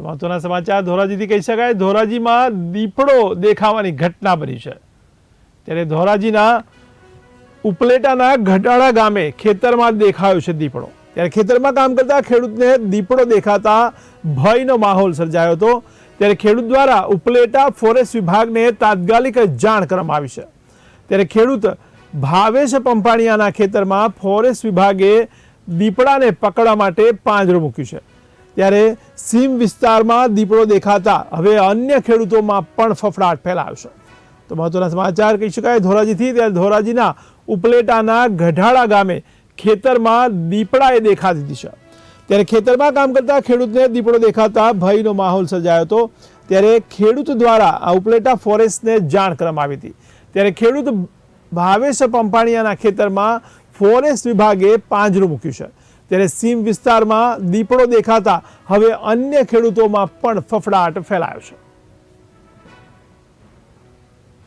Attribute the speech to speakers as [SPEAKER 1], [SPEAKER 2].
[SPEAKER 1] તો મહત્વના સમાચાર, ધોરાજીથી કહી શકાય, ધોરાજીમાં દીપડો દેખાવાની ઘટના બની છે. ત્યારે ધોરાજીના ઉપલેટાના ઘટાડા ગામે ખેતરમાં દેખાયો છે દીપડો. ત્યારે ખેતરમાં કામ કરતા ખેડૂતને દીપડો દેખાતા ભયનો માહોલ સર્જાયો હતો. ત્યારે ખેડૂત દ્વારા ઉપલેટા ફોરેસ્ટ વિભાગને તાત્કાલિક જાણ કરવામાં આવી છે. ત્યારે ખેડૂત ભાવેશ પંપાણિયાના ખેતરમાં ફોરેસ્ટ વિભાગે દીપડાને પકડવા માટે પાંજરું મૂક્યું છે. ત્યારે સીમ વિસ્તારમાં દીપડો દેખાતા હવે અન્ય ખેડૂતોમાં પણ ફફડાટ ફેલાયો છે. તો મહત્વના સમાચાર કહી શકાય, ધોરાજીથી ત્યારે ધોરાજીના ઉપલેટાના ગઢાળા ગામે ખેતરમાં દીપડાએ દેખા દીધી છે. ત્યારે ખેતરમાં કામ કરતા ખેડૂતને દીપડો દેખાતા ભયનો માહોલ સર્જાયો હતો. ત્યારે ખેડૂત દ્વારા આ ઉપલેટા ફોરેસ્ટને જાણ કરવામાં આવી હતી. ત્યારે ખેડૂત ભાવેશ પંપાણિયાના ખેતરમાં ફોરેસ્ટ વિભાગે પાંજરું મૂક્યું છે. ત્યારે સીમ વિસ્તારમાં દીપડો દેખાતા હવે અન્ય ખેડૂતોમાં પણ ફફડાટ ફેલાયો છે.